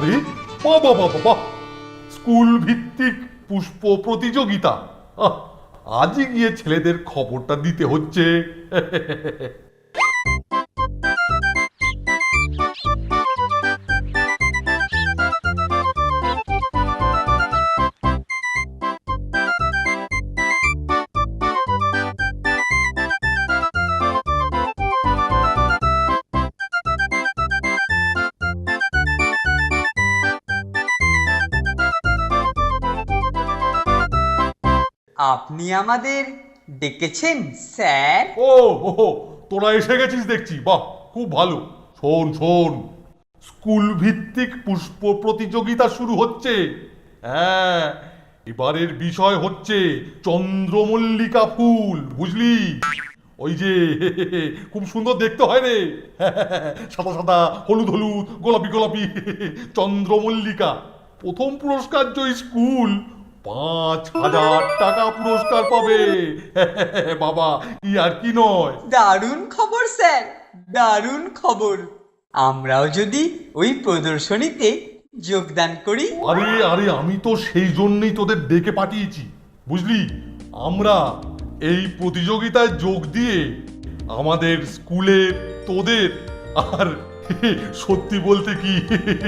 আরে বাবা বাবা বাহ স্কুল ভিত্তিক পুষ্প প্রতিযোগিতা। আহ, আজই গিয়ে ছেলেদের খবরটা দিতে হচ্ছে। আপনি আমাদের ডেকেছেন স্যার। ও ও, তোরা এসে গেছিস দেখছি। বাহ খুব ভালো। শোন শোন স্কুল ভিত্তিক পুষ্প প্রতিযোগিতা শুরু হচ্ছে। হ্যাঁ এবারের বিষয় হচ্ছে চন্দ্রমল্লিকা ফুল বুঝলি? ওই যে খুব সুন্দর দেখতে হয় রে। সাদা সাদা হলুদ হলুদ গোলাপি গোলাপি চন্দ্রমল্লিকা। প্রথম পুরস্কার জয়ী স্কুল পাঁচ হাজার টাকা পুরস্কার পাবে। বাবা ই আর কি নয়। দারুণ খবর স্যার। দারুণ খবর। আমরাও যদি ওই প্রদর্শনীতে যোগদান করি। আরে আরে আমি তো সেই জন্যই তোদের ডেকে পাঠিয়েছি বুঝলি? আমরা এই প্রতিযোগিতায় যোগ দিয়ে আমাদের স্কুলে তোদের আর সত্যি বলতে কি?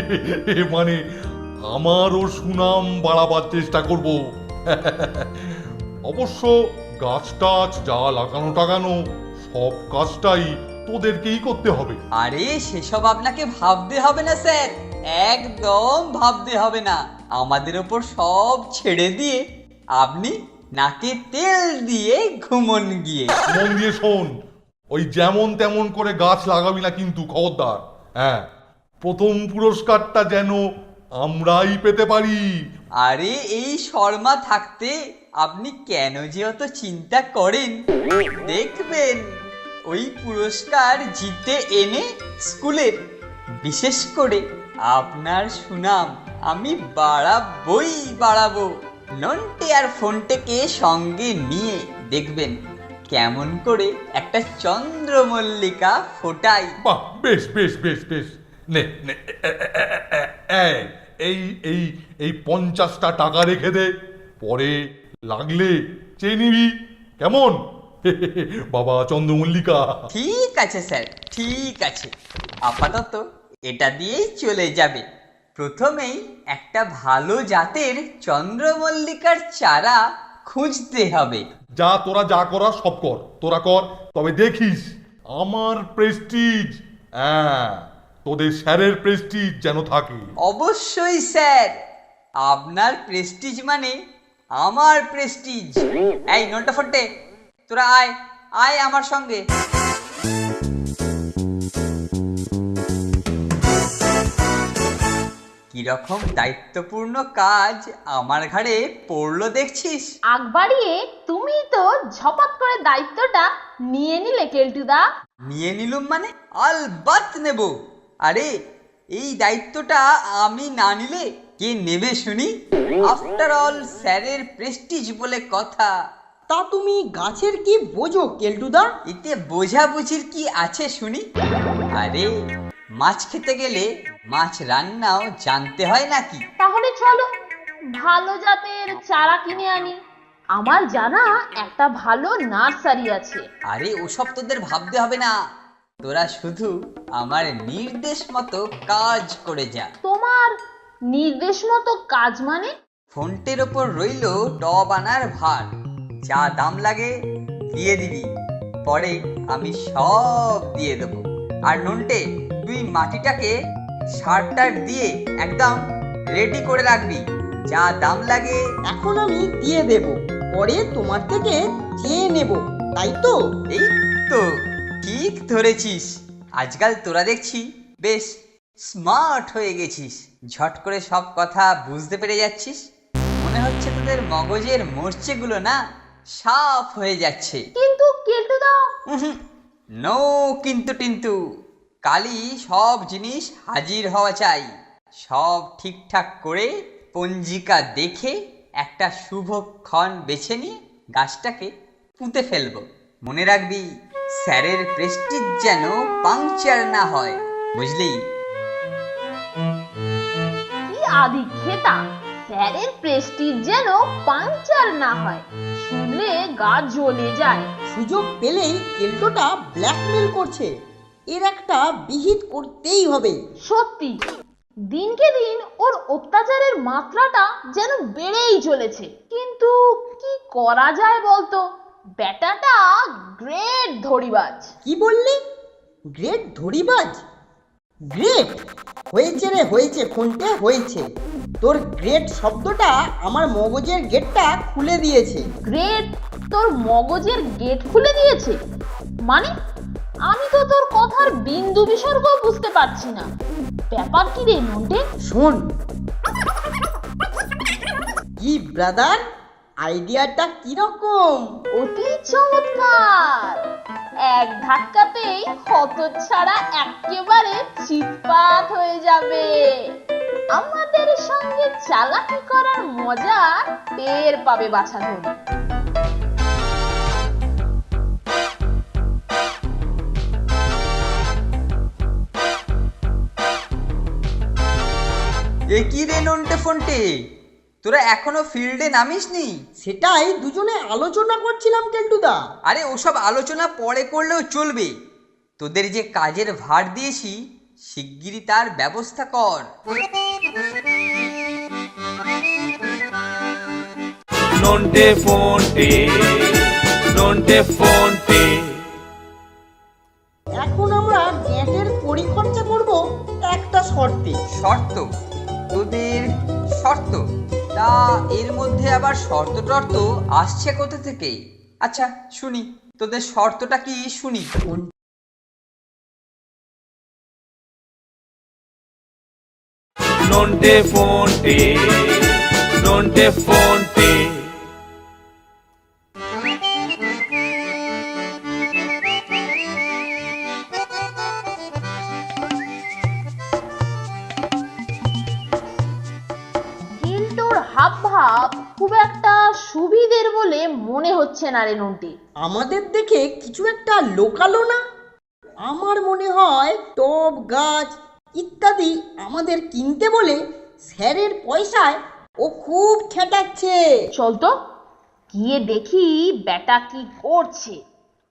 মানে আমারও সুনাম বাড়াবার চেষ্টা করব। অবশ্য গাছ টাছ যা লাগানো টাগানো সব কাজটাই তোদেরকেই করতে হবে। আরে সেসব আপনাকে ভাবতে হবে না স্যার। একদম ভাবতে হবে না। আমাদের ওপর সব ছেড়ে দিয়ে আপনি নাকে তেল দিয়ে ঘুমন গিয়ে। মন দিয়ে শোন ওই যেমন তেমন করে গাছ লাগাবি না কিন্তু খবরদার। হ্যাঁ প্রথম পুরস্কারটা যেন আমরাই পেতে পারি। আরে এই শর্মা থাকতে আপনি কেন যে অত চিন্তা করেন? দেখবেন ওই পুরস্কার জিতে এনে স্কুলের বিশেষ করে আপনার সুনাম আমি বাড়াবই বাড়াবো। নন্টে আর ফোনটেকে সঙ্গে নিয়ে দেখবেন কেমন করে একটা চন্দ্রমল্লিকা ফোটাই। বাহ বেশ বেশ বেশ বেশ। নে নে এ, এ, এ, এ, এ, এই এই এই পঞ্চাশটা টাকা রেখে দে পরে লাগলে চেয়ে নিবি। কেমন? বাবা চন্দ্রমল্লিকা। ঠিক আছে স্যার ঠিক আছে। আপাতত এটা দিয়েই চলে যাবে। প্রথমেই একটা ভালো জাতের চন্দ্রমল্লিকার চারা খুঁজতে হবে। যা তোরা যা করা সব কর তোরা কর তবে দেখিস আমার প্রেস্টিজ হ্যাঁ। তোদের স্যারের প্রেস্টিজ যেন থাকে। অবশ্যই স্যার। আপনার প্রেস্টিজ মানে আমার প্রেস্টিজ এই নোটা ফটে। তোরা আয় আয় আমার সঙ্গে। কীরকম দায়িত্বপূর্ণ কাজ আমার ঘাড়ে পড়ল দেখছিস? আগ বাড়িয়ে তুমি তো ঝপাত করে দায়িত্বটা নিয়ে নিলে কেলটুদা। নিয়ে নিলুম মানে আলবাত নেব। আরে এই দায়িত্বটা আমি না নিলে কে নেবে শুনি? আফটার অল স্যারের প্রেস্টিজ বলে কথা। তা তুমি গাছের কি বোঝো কেলটুদা? এতে বোঝাবুঝির কি আছে শুনি? আরে মাছ খেতে গেলে মাছ রান্নাও জানতে হয় নাকি? তাহলে চলো ভালো জাতের চারা কিনে আনি। আমার জানা একটা ভালো নার্সারি আছে। আরে ওসব তোদের ভাবতে হবে না। তোরা শুধু আমার নির্দেশ মতো কাজ করে যা। তোমার নির্দেশ মতো কাজ মানে? ফোনটের ওপর রইল টব আনার ভার। যা দাম লাগে দিয়ে দিবি। পরে আমি সব দিয়ে দেবো। আর নন্টে তুই মাটিটাকে সার টার দিয়ে একদম রেডি করে রাখবি। যা দাম লাগে এখন আমি দিয়ে দেব। পরে তোমার থেকে চেয়ে নেব। তাই তো? এই তো। ঠিক ধরেছিস। আজকাল তোরা দেখছি বেশ স্মার্ট হয়ে গেছিস। ঝট করে সব কথা বুঝতে পেরে যাচ্ছিস? মনে হচ্ছে তোদের মগজের মরচেগুলো না সাফ হয়ে যাচ্ছে। কিন্তু কেলটুদা নো কিন্তু টিন্তু কালই সব জিনিস হাজির হওয়া চাই। সব ঠিকঠাক করে পঞ্জিকা দেখে একটা শুভক্ষণ বেছে নিয়ে গাছটাকে পুঁতে ফেলব। মনে রাখবি স্যারের প্রেস্টিজ যেন পাংচার না হয় বুঝলি? আদি খেতা স্যারের প্রেস্টিজ যেন পাংচার না হয় শুনলে গা জ্বলে যায়। সুযোগ পেলেই কেল্টোটা ব্ল্যাকমেল করছে। এর একটা বিহিত করতেই হবে। সত্যি দিনকে দিন ওর অত্যাচারের মাত্রাটা যেন বেড়েই চলেছে। কিন্তু কি করা যায় বলতো? বেটাটা গ্রেট ধরিবাজ। কি বললি? গ্রেট ধরিবাজ? গ্রেট? হয়েছে রে হয়েছে ফোনটে হয়েছে। তোর গ্রেট শব্দটা আমার মগজের গেটটা খুলে দিয়েছে। গ্রেট? তোর মগজের গেট খুলে দিয়েছে? মানে? আমি তো তোর কথার বিন্দু বিসর্গ বুঝতে পারছি না। ব্যাপার কি রে নন্টে শোন। কি ব্রাদার আইডিয়াটা কীরকম? অতি চমৎকার। এক ধাক্কাতেই হতচ্ছাড়া একেবারে চিৎপাত হয়ে যাবে। আমাদের সঙ্গে চালাকি করার মজা টের পাবে বাছা এ কি রে নন্টে ফন্টে? তোরা এখনও ফিল্ডে নামিসনি? সেটাই দুজনে আলোচনা করছিলাম কেল্টুদা। আরে ওসব আলোচনা পরে করলেও চলবে। তোদের যে কাজের ভার দিয়েছি শিগগিরই তার ব্যবস্থা কর. এখন আমরা গ্যাটের পরিখরচা করব একটা শর্তে। শর্ত? তোদের শর্ত? তা এর মধ্যে আবার শর্ত টর্ত আসছে কোথা থেকে? আচ্ছা শুনি। তোদের শর্তটা কি শুনি? নন্টে ফোনটে নন্টে fonte. খুব একটা সুবিধের বলে মনে হচ্ছে না রে নন্টে। আমাদের দেখে কিছু একটা লোকালো না? আমার মনে হয় টব গাছ ইত্যাদি আমাদের কিনতে বলে স্যারের পয়সায় ও খুব খেটাচ্ছে চল তো গিয়ে দেখি বেটা কি করছে।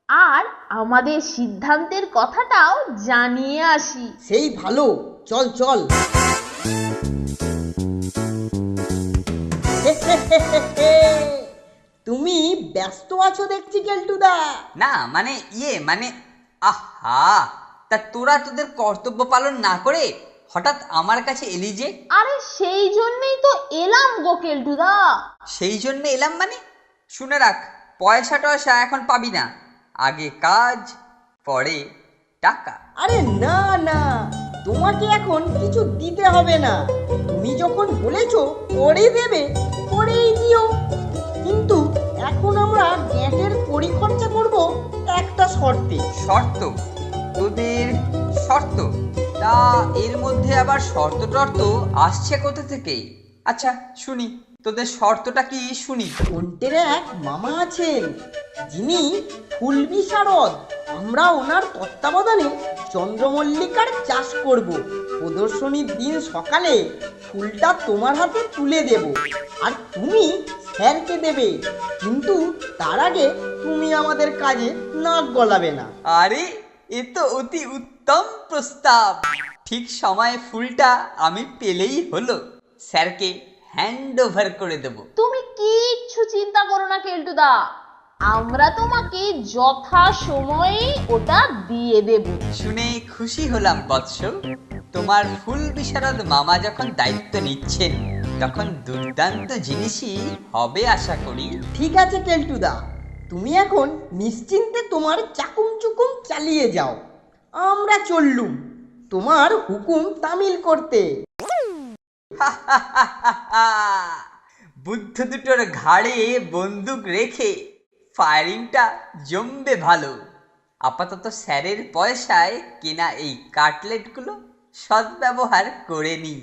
আর আমাদের সিদ্ধান্তের কথাটাও জানিয়ে আসি। সেই ভালো চল চল। তুমি ব্যস্ত আছো দেখছি কেলটুদা। না মানে ইয়ে মানে আহা তা তোরা তোদের কর্তব্য পালন না করে হঠাৎ আমার কাছে এলি যে? আরে সেই জন্যই তো এলাম গোকেলটুদা সেই জন্য এলাম মানে? শুনে রাখ পয়সা টয়সা এখন পাবি না। আগে কাজ পরে টাকা। আরে না না তোমাকে এখন কিছু দিতে হবে না। তুমি যখন বলেছ পরে দেবে পরেই দিও। কিন্তু এখন আমরা গ্যাটের পরিখরচা করব একটা শর্তে। শর্ত? তোদের শর্ত? তা এর মধ্যে আবার শর্ত টর্ত আসছে কোথা থেকে? আচ্ছা শুনি। তোদের শর্তটা কি শুনি? ফন্টের এক মামা আছেন। যিনি ফুল বিশারদ আমরা ওনার তত্ত্বাবধানে চন্দ্রমল্লিকার চাষ করব। প্রদর্শনীর দিন সকালে ফুলটা তোমার হাতে তুলে দেব। আর তুমি স্যারকে দেবে। কিন্তু তার আগে তুমি আমাদের কাজে নাক গলাবে না। আরে এ তো অতি উত্তম প্রস্তাব। ঠিক সময়ে ফুলটা আমি পেলেই হলো। স্যারকে হ্যান্ড ওভার করে দেব। তুমি কিচ্ছু চিন্তা করো না কেলটুদা। আমরা তোমাকে যথা সময়ে ওটা দিয়ে দেব। শুনে খুশি হলাম বৎস। তোমার ফুল বিশারদ মামা যখন দায়িত্ব নিচ্ছেন তখন দুর্দান্ত জিনিসই হবে আশা করি। ঠিক আছে কেলটুদা। তুমি এখন নিশ্চিন্তে তোমার চাকুম চুকুম চালিয়ে যাও। আমরা চললুম। তোমার হুকুম তামিল করতে। বুদ্ধ দুটোর ঘাড়ে বন্দুক রেখে ফায়ারিংটা জমবে ভালো। আপাতত স্যারের পয়সায় কেনা এই কাটলেটগুলো সদ্ব্যবহার করে নিই।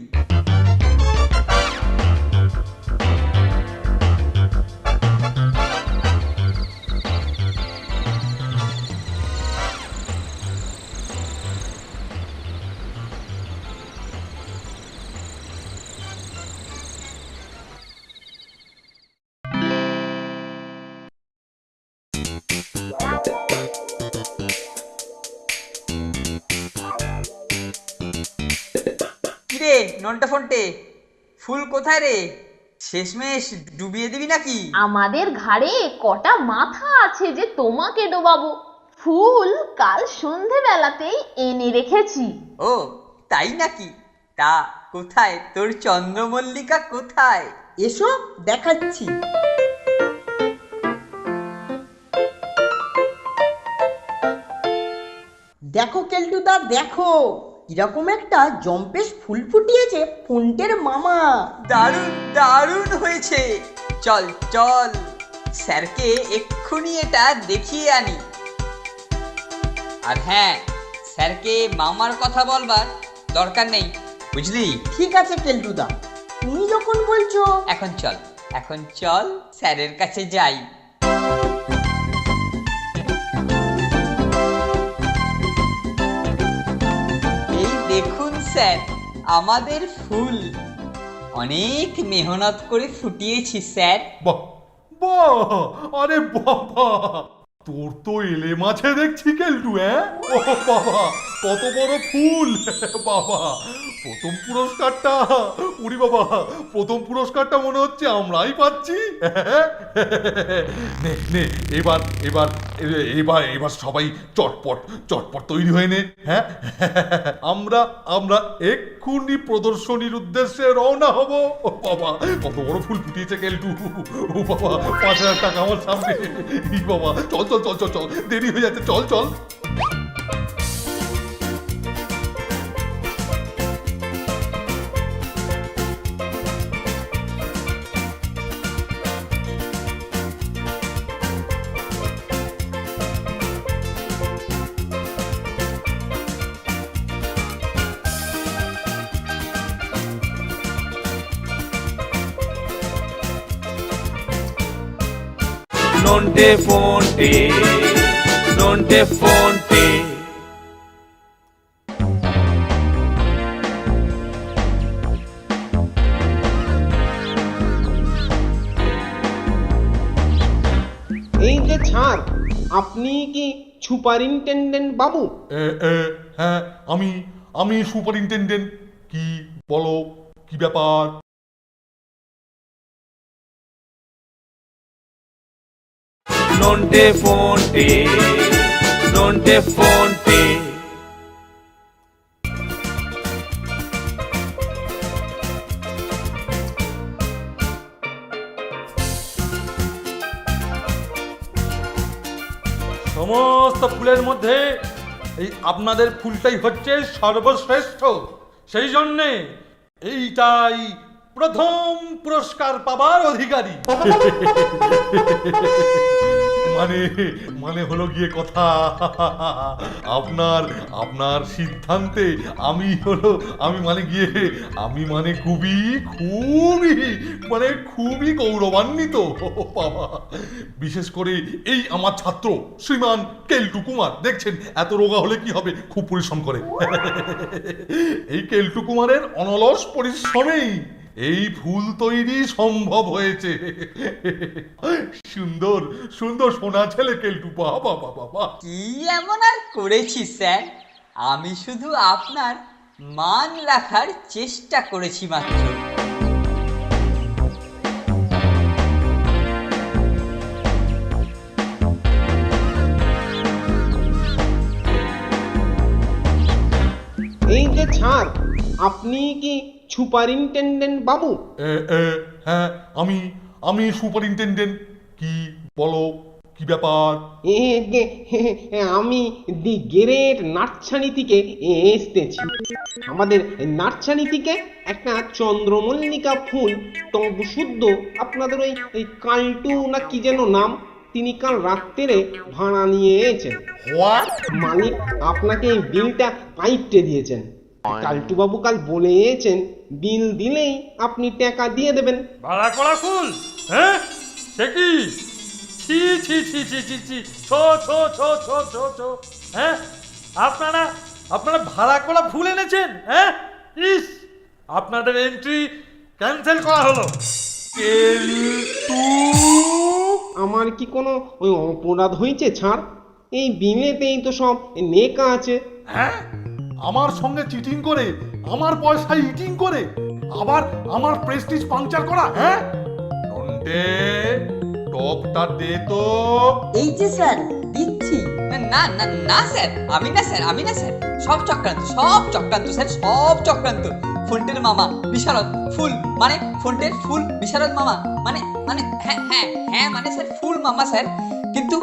নন্টে ফন্টে ফুল কোথায় রে? শেষমেশ ডুবিয়ে দিবি নাকি? আমাদের ঘাড়ে কটা মাথা আছে যে তোমাকে ডোবাবো। ফুল কাল সন্ধেবেলাতেই এনে রেখেছি। ও তাই নাকি? তা কোথায়? তোর চন্দ্রমল্লিকা কোথায়? এসো দেখাচ্ছি। দেখো কেলটুদা দেখো। কীরকম একটা জম্পেশ ফুল ফুটিয়েছে ফোনটের মামা। দারুণ দারুণ হয়েছে। চল চল। স্যারকে এক্ষুনি এটা দেখিয়ে আনি। আর হ্যাঁ স্যারকে মামার কথা বলবার দরকার নেই বুঝলি? ঠিক আছে কেলটুদা। তুমি যখন বলছো। এখন চল এখন চল স্যারের কাছে যাই। স্যার, আমাদের ফুল। অনেক মেহনত করে ফুটিয়েছি, স্যার। বাহ আরে বাবা, তোর তো এলে মাছে দেখছি কেলটু হ্যাঁ? ও বাবা কত বড় ফুল! বাবা, প্রথম পুরস্কারটা। উড়ি বাবা, প্রথম পুরস্কারটা মনে হচ্ছে আমরাই পাচ্ছি। নে নে, এবার এবার এবার এবার সবাই চটপট চটপট তৈরি হয়ে নে হ্যাঁ? আমরা আমরা এক্ষুনি প্রদর্শনীর উদ্দেশ্যে রওনা হব। বাবা, কত বড় ফুল ফুটিয়েছে কেলটু। ও বাবা, পাঁচ হাজার টাকা আমার সামনে। বাবা, চল চল চল চল চল, দেরি হয়ে যাচ্ছে, চল চল। Nonte fonte, nonte fonte. এই যে ছাড় আপনি কি সুপারিনটেন্ডেন্ট বাবু? এ, এ, হ্যাঁ আমি আমি সুপারিনটেন্ডেন্ট। কি বলো? কি ব্যাপার? Nonte fonte, nonte fonte. সমস্ত ফুলের মধ্যে এই আপনাদের ফুলটাই হচ্ছে সর্বশ্রেষ্ঠ। সেই জন্যে এইটাই প্রথম পুরস্কার পাবার অধিকারী। মানে মানে হলো গিয়ে কথা। আপনার আপনার সিদ্ধান্তে আমি হলো, আমি মানে গিয়ে, আমি মানে খুবই খুবই মানে খুবই গৌরবান্বিত। বাবা, বিশেষ করে এই আমার ছাত্র, শ্রীমান কেলটু কুমার। দেখছেন, এত রোগা হলে কি হবে? খুব পরিশ্রম করে। এই কেলটু কুমারের অনলস পরিশ্রমেই এই ফুল তৈরি সম্ভব হয়েছে। সুন্দর সুন্দর সোনা ছেলে কেলটু বাবা বাবা বাবা। কি এমন আর করেছি স্যার? আমি শুধু আপনার মান রাখার চেষ্টা করেছি মাত্র। এই যে ছাড় আপনি কি সুপারিনটেন্ডেন্ট বাবু। এ, এ, হ্যাঁ আমি আমি সুপারিনটেন্ডেন্ট। কি বলো কি ব্যাপার? আমি দি গ্রেট নার্সারি থেকে এসতেছি আমাদের নার্সারি থেকে একটা চন্দ্রমল্লিকা ফুল টব শুদ্ধ আপনাদের ওই ওই কালটু না কি যেন নাম তিনি কাল রাত্রে ভাড়া নিয়ে এসেছেন। মালিক আপনাকে এই বিলটা কাইটে দিয়েছেন। কালটু বাবু কাল বলে এসেছেন বিল দিলেই আপনি টাকা দিয়ে দেবেন। ভাড়া করা ফুল হ্যাঁ? সে কি? ছি ছি ছি ছি ছি ছি। ছো ছো ছো ছো ছো ছো। হ্যাঁ? আপনারা আপনারা ভাড়া করা ফুল এনেছেন হ্যাঁ? ইস আপনাদের এন্ট্রি ক্যান্সেল করা হলো। আমার কি কোনো ওই অপরাধ হয়েছে ছাড়? এই বিলেতেই তো সব নেকা আছে। হ্যাঁ? আমার সঙ্গে চিটিং করে আমার পয়সায় ইটিং করে আবার আমার প্রেস্টিজ পাংচার করা হ্যাঁ? নন্টে টপটা দে তো। এই যে স্যার দিচ্ছি। না না না স্যার আমি না স্যার আমি না স্যার সব চক্রান্ত সব চক্রান্ত স্যার সব চক্রান্ত। ফোনটের মামা বিশারদ ফুল মানে ফোনটের ফুল বিশারদ মামা মানে মানে হ্যাঁ হ্যাঁ হ্যাঁ মানে স্যার ফুল মামা স্যার কিন্তু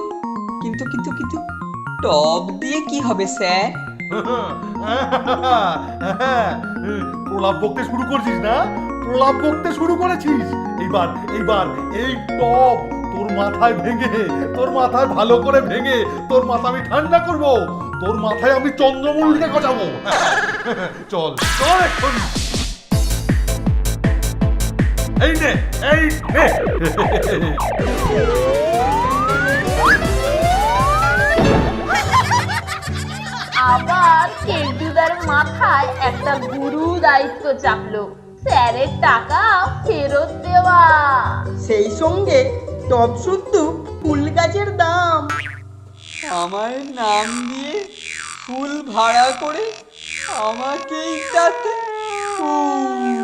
কিন্তু কিন্তু কিন্তু টপ দিয়ে কি হবে স্যার প্রলাপ বকতে শুরু করছিস না? প্রলাপ বকতে শুরু করেছিস? এইবার এইবার, এই টপ তোর মাথায় ভেঙে, তোর মাথায় ভালো করে ভেঙে, তোর মাথা আমি ঠান্ডা করব। তোর মাথায় আমি চন্দ্রমল্লিকে গজাবো। চল চল এখন এই নে এই নে। আবার কেলটুদার মাথায় একটা গুরু দায়িত্ব চাপলো। স্যারের টাকা ফেরত দেওয়া। সেই সঙ্গে টপ শুদ্ধ ফুল গাছের দাম। আমার নাম দিয়ে ফুল ভাড়া করে আমাকেই তাতে ফুল